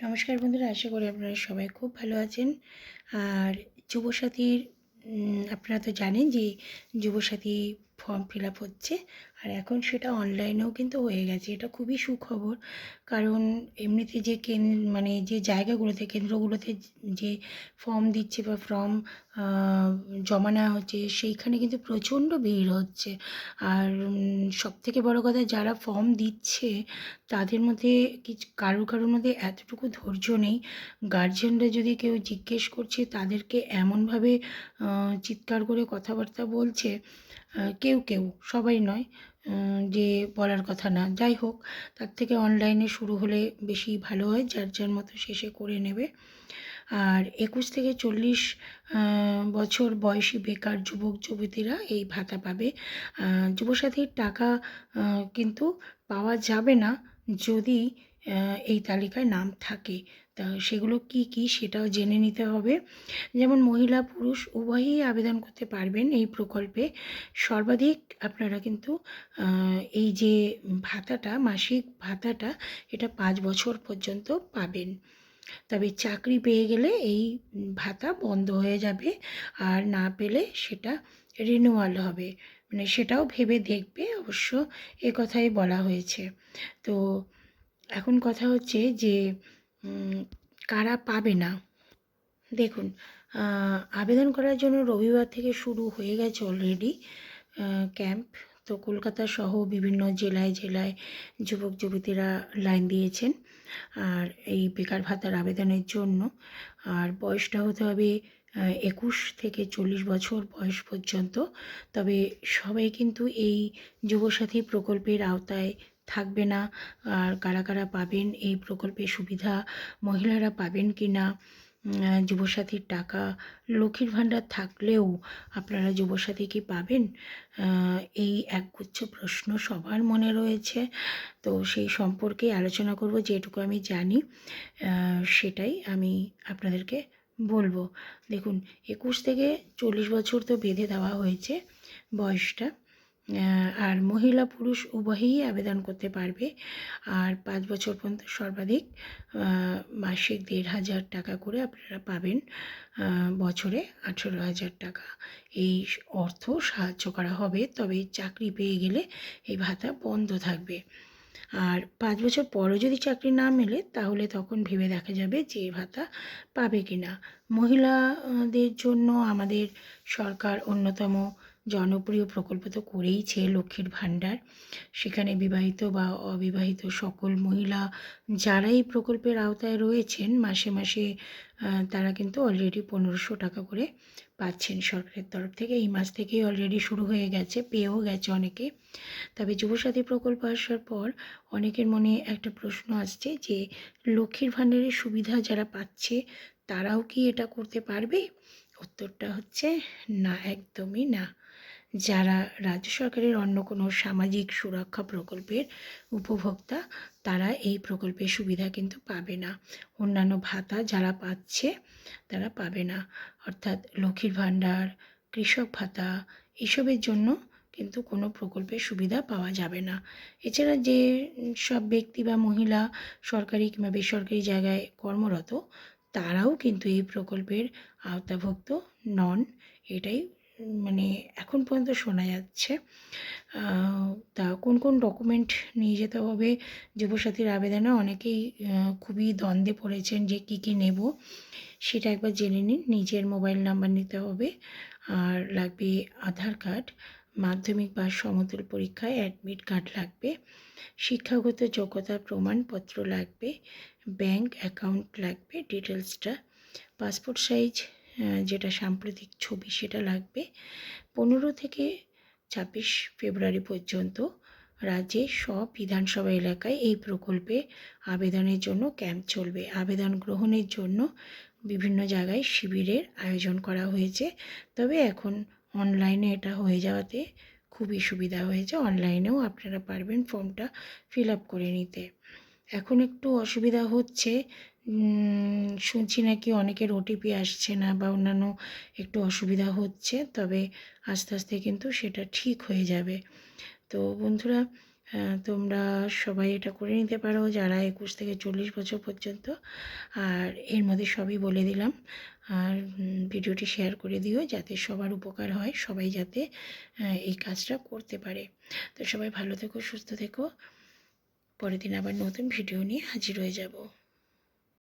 নমস্কার বন্ধুরা, আশা করি আপনারা সবাই খুব ভালো আছেন। আর যুবসাথীর আপনারা তো জানেন যে যুবসাথী ফর্ম ফিল আপ হচ্ছে। আর এখন সেটা অনলাইনেও কিন্তু হয়ে গেছে। এটা খুবই সুখবর। কারণ এমনিতে যে কেন মানে যে জায়গাগুলোতে, কেন্দ্রগুলোতে যে ফর্ম দিচ্ছে বা ফর্ম জমা নেওয়া হচ্ছে, সেইখানে কিন্তু প্রচণ্ড ভিড় হচ্ছে। আর সব থেকে বড় কথা, যারা ফর্ম দিচ্ছে, তাদের মধ্যে কিছু, কারোর কারোর মধ্যে এতটুকু ধৈর্য নেই। গার্জেনরা যদি কেউ জিজ্ঞেস করছে, তাদেরকে এমনভাবে চিৎকার করে কথাবার্তা বলছে কেউ কেউ, সবাই নয় যে বলার কথা না। যাই হোক, তার থেকে অনলাইনে শুরু হলে বেশি ভালো হয়, যার যার মতো শেষে করে নেবে। আর একুশ থেকে চল্লিশ বছর বয়সী বেকার যুবক, যুবতীরা এই ভাতা পাবে। যুবসাথীর টাকা কিন্তু পাওয়া যাবে না যদি এই তালিকায় নাম থাকে। তা সেগুলো কি কি সেটাও জেনে নিতে হবে। যেমন মহিলা, পুরুষ উভয়ই আবেদন করতে পারবেন এই প্রকল্পে। সর্বাধিক আপনারা কিন্তু এই যে ভাতাটা, মাসিক ভাতাটা, এটা পাঁচ বছর পর্যন্ত পাবেন। তবে চাকরি পেয়ে গেলে এই ভাতা বন্ধ হয়ে যাবে আর না পেলে সেটা রিনিউয়াল হবে। মানে সেটাও ভেবে দেখবে, অবশ্য এ কথাই বলা হয়েছে। তো এখন কথা হচ্ছে যে কারা পাবে না? দেখুন আবেদন করার জন্য রবিবার থেকে শুরু হয়ে গেছে অলরেডি ক্যাম্প তো কলকাতা সহ বিভিন্ন জেলায় জেলায় যুবক, যুবতীরা লাইন দিয়েছেন, আর এই বেকার ভাতার আবেদনের জন্য। আর বয়সটা হতে হবে একুশ থেকে চল্লিশ বছর বয়স পর্যন্ত। তবে সবাই কিন্তু এই যুবসাথী প্রকল্পের আওতায় থাকবে না। আর কারা কারা পাবেন এই প্রকল্পের সুবিধা, মহিলারা পাবেন কি না যুবসাথীর টাকা, লক্ষ্মীর ভাণ্ডার থাকলেও আপনারা যুবসাথী কি পাবেন? এই একগুচ্ছ প্রশ্ন সবার মনে রয়েছে। তো সেই সম্পর্কে আলোচনা করব, যেটুকু আমি জানি সেটাই আমি আপনাদেরকে বলব। দেখুন, একুশ থেকে চল্লিশ বছর তো বেঁধে দেওয়া হয়েছে বয়সটা। আর মহিলা পুরুষ উভয়ই আবেদন করতে পারবে। আর পাঁচ বছর পর্যন্ত সর্বাধিক মাসিক দেড় হাজার টাকা করে আপনারা পাবেন বছরে আঠেরো হাজার টাকা। এই অর্থ সাহায্য করা হবে, তবে চাকরি পেয়ে গেলে এই ভাতা বন্ধ থাকবে। আর পাঁচ বছর পরও যদি চাকরি না মেলে, তাহলে তখন ভেবে দেখা যাবে যে ভাতা পাবে কি না মহিলাদের জন্য আমাদের সরকার অন্যতম জনপ্রিয় প্রকল্প তো করেইছে লক্ষ্মীর ভাণ্ডার। সেখানে বিবাহিত বা অবিবাহিত সকল মহিলা যারা এই প্রকল্পের আওতায় রয়েছেন, মাসে মাসে তারা কিন্তু অলরেডি পনেরোশো টাকা করে পাচ্ছেন সরকারের তরফ থেকে। এই মাস থেকেই অলরেডি শুরু হয়ে গেছে, পেয়েও গেছে অনেকে। তবে যুবসাথী প্রকল্প আসার পর অনেকের মনে একটা প্রশ্ন আসছে যে, লক্ষ্মীর ভাণ্ডারের সুবিধা যারা পাচ্ছে, তারাও কি এটা করতে পারবে? উত্তরটা হচ্ছে, না, একদমই না। যারা রাজ্য সরকারের অন্য কোনো সামাজিক সুরক্ষা প্রকল্পের উপভোক্তা, তারা এই প্রকল্পের সুবিধা কিন্তু পাবে না। অন্যান্য ভাতা যারা পাচ্ছে, তারা পাবে না। অর্থাৎ লক্ষ্মীর ভাণ্ডার, কৃষক ভাতা, এসবের জন্য কিন্তু কোনো প্রকল্পের সুবিধা পাওয়া যাবে না। এছাড়া যে সব ব্যক্তি বা মহিলা সরকারি কিংবা বেসরকারি জায়গায় কর্মরত, তারাও কিন্তু এই প্রকল্পের আওতাভুক্ত নন। এটাই মানে এখন পর্যন্ত শোনা যাচ্ছে। তা কোন কোন ডকুমেন্ট নিয়ে যেতে হবে? যুবসাথীর আবেদনে অনেকেই খুবই দ্বন্দ্বে পড়েছেন যে কী কী নেব। সেটা একবার জেনে নিন। নিজের মোবাইল নাম্বার নিতে হবে। আর লাগবে আধার কার্ড, মাধ্যমিক বা সমতুল পরীক্ষায় অ্যাডমিট কার্ড লাগবে। শিক্ষাগত যোগ্যতার প্রমাণপত্র লাগবে। ব্যাংক অ্যাকাউন্ট লাগবে। ডিটেলসটা পাসপোর্ট সাইজ যেটা সাম্প্রতিক ছবি সেটা লাগবে। পনেরো থেকে ছাব্বিশ ফেব্রুয়ারি পর্যন্ত রাজ্যে সব বিধানসভা এলাকায় এই প্রকল্পে আবেদনের জন্য ক্যাম্প চলবে। আবেদন গ্রহণের জন্য বিভিন্ন জায়গায় শিবিরের আয়োজন করা হয়েছে। তবে এখন অনলাইনে এটা হয়ে যাওয়াতে খুবই সুবিধা হয়েছে। অনলাইনেও আপনারা পারবেন ফর্মটা ফিল আপ করে নিতে। এখন একটু অসুবিধা হচ্ছে শুনছি নাকি অনেকের ওটিপি আসছে না বা অন্যান্য একটু অসুবিধা হচ্ছে, তবে আস্তে আস্তে কিন্তু সেটা ঠিক হয়ে যাবে। তো বন্ধুরা তোমরা সবাই এটা করে নিতে পারো যারা একুশ থেকে চল্লিশ বছর পর্যন্ত। আর এর মধ্যে সবই বলে দিলাম। আর ভিডিওটি শেয়ার করে দিও যাতে সবার উপকার হয়, সবাই যাতে এই কাজটা করতে পারে। তো সবাই ভালো থেকো, সুস্থ থেকো। পরের দিন আবার নতুন ভিডিও নিয়ে হাজির হয়ে যাব।